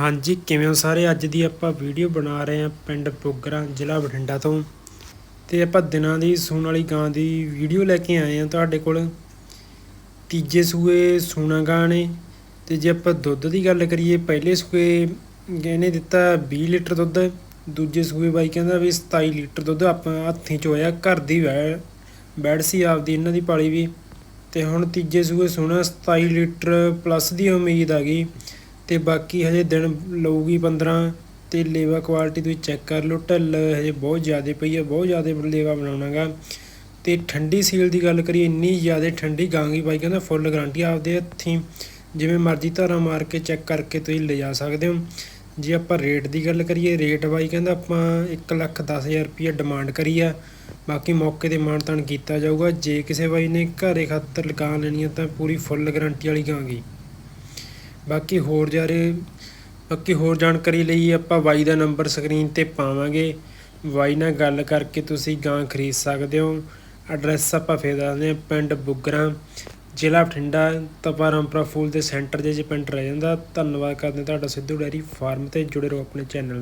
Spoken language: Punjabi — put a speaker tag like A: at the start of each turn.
A: ਹਾਂਜੀ, ਕਿਵੇਂ ਹੋ ਸਾਰੇ? ਅੱਜ ਦੀ ਆਪਾਂ ਵੀਡੀਓ ਬਣਾ ਰਹੇ ਹਾਂ ਪਿੰਡ ਬੁੱਗਰਾ, ਜ਼ਿਲ੍ਹਾ ਬਠਿੰਡਾ ਤੋਂ। ਤੇ ਆਪਾਂ ਦਿਨਾਂ ਦੀ ਸੂਣ ਵਾਲੀ ਗਾਂ ਦੀ ਵੀਡੀਓ ਲੈ ਕੇ ਆਏ ਹਾਂ ਤੁਹਾਡੇ ਕੋਲ। ਤੀਜੇ ਸੂਏ ਸੂਣਾ ਗਾਂ ਨੇ। ਤੇ ਜੇ ਆਪਾਂ ਦੁੱਧ ਦੀ ਗੱਲ ਕਰੀਏ, ਪਹਿਲੇ ਸੂਏ ਇਹਨੇ ਦਿੱਤਾ 20 ਲੀਟਰ ਦੁੱਧ, ਦੂਜੇ ਸੂਏ ਬਾਈ ਕਹਿੰਦਾ ਵੀ 27 ਲੀਟਰ ਦੁੱਧ ਆਪਾਂ ਹੱਥੀਂ ਚ ਹੋਇਆ, ਘਰ ਦੀ ਵੈ ਬੈੜ ਸੀ ਆਪਦੀ, ਇਹਨਾਂ ਦੀ ਪਾਲੀ ਵੀ। ਤੇ ਹੁਣ ਤੀਜੇ ਸੂਏ ਸੋਣਾ 27 ਲੀਟਰ ਪਲੱਸ ਦੀ ਉਮੀਦ ਆ ਗਈ। ਤੇ ਬਾਕੀ ਹਜੇ ਦਿਨ ਲਊਗੀ 15 ਤੇ ਲੇਵਾ ਕੁਆਲਿਟੀ ਤੁਸੀਂ ਚੈੱਕ ਕਰ ਲਓ। ਢੱਲ ਹਜੇ ਬਹੁਤ ਜ਼ਿਆਦਾ ਪਈ ਹੈ ਬਹੁਤ ਜ਼ਿਆਦਾ ਲੇਵਾ ਬਣਾਉਣਾਗਾ। ਤੇ ਠੰਡੀ ਸੀਲ ਦੀ ਗੱਲ ਕਰੀਏ, ਇੰਨੀ ਜ਼ਿਆਦਾ ਠੰਡੀ ਗਾਂਗੀ ਬਾਈ ਕਹਿੰਦਾ ਫੁੱਲ ਗਾਰੰਟੀ ਆਪਦੇ ਹੱਥੀਂ। ਜਿਵੇਂ ਮਰਜ਼ੀ ਧਾਰਾ ਮਾਰ ਕੇ ਚੈੱਕ ਕਰਕੇ ਤੁਸੀਂ ਲਿਜਾ ਸਕਦੇ ਹੋ। ਜੇ ਆਪਾਂ ਰੇਟ ਦੀ ਗੱਲ ਕਰੀਏ ਰੇਟ ਬਾਈ ਕਹਿੰਦਾ ਆਪਾਂ 1 ਲੱਖ 10000 ਰੁਪਏ ਡਿਮਾਂਡ ਕਰੀ ਆ। ਬਾਕੀ ਮੌਕੇ ਤੇ ਮਾਨਤਾਨ ਕੀਤਾ ਜਾਊਗਾ। ਜੇ ਕਿਸੇ ਬਾਈ ਨੇ ਘਰੇ ਖਾਤਰ ਲਗਾ ਲੈਣੀ ਆ ਤਾਂ ਪੂਰੀ ਫੁੱਲ ਗਾਰੰਟੀ ਵਾਲੀ ਗਾਂਗੀ ਬਾਕੀ ਹੋਰ ਜਾਰੇ, ਬਾਕੀ ਹੋਰ ਜਾਣਕਾਰੀ ਲਈ ਆਪਾਂ ਬਾਈ ਦਾ ਨੰਬਰ ਸਕਰੀਨ ਤੇ ਪਾਵਾਂਗੇ। ਬਾਈ ਨਾਲ ਗੱਲ ਕਰਕੇ ਤੁਸੀਂ ਗਾਂ ਖਰੀਦ ਸਕਦੇ ਹੋ। ਐਡਰੈਸ ਆਪਾਂ ਫੇਰ ਦੱਸਦੇ ਹਾਂ, ਪਿੰਡ ਬੁੱਗਰਾ, ਜ਼ਿਲ੍ਹਾ ਬਠਿੰਡਾ, ਤਪਾ ਰਾਮਪੁਰਾ ਫੂਲ ਦੇ ਸੈਂਟਰ ਦੇ ਜੇ ਪਿੰਡ ਰਹਿ ਜਾਂਦਾ। ਧੰਨਵਾਦ ਕਰਦੇ ਤੁਹਾਡਾ ਸਿੱਧੂ ਡੈਰੀ ਫਾਰਮ ਤੇ ਜੁੜੇ ਰਹੋ ਆਪਣੇ ਚੈਨਲ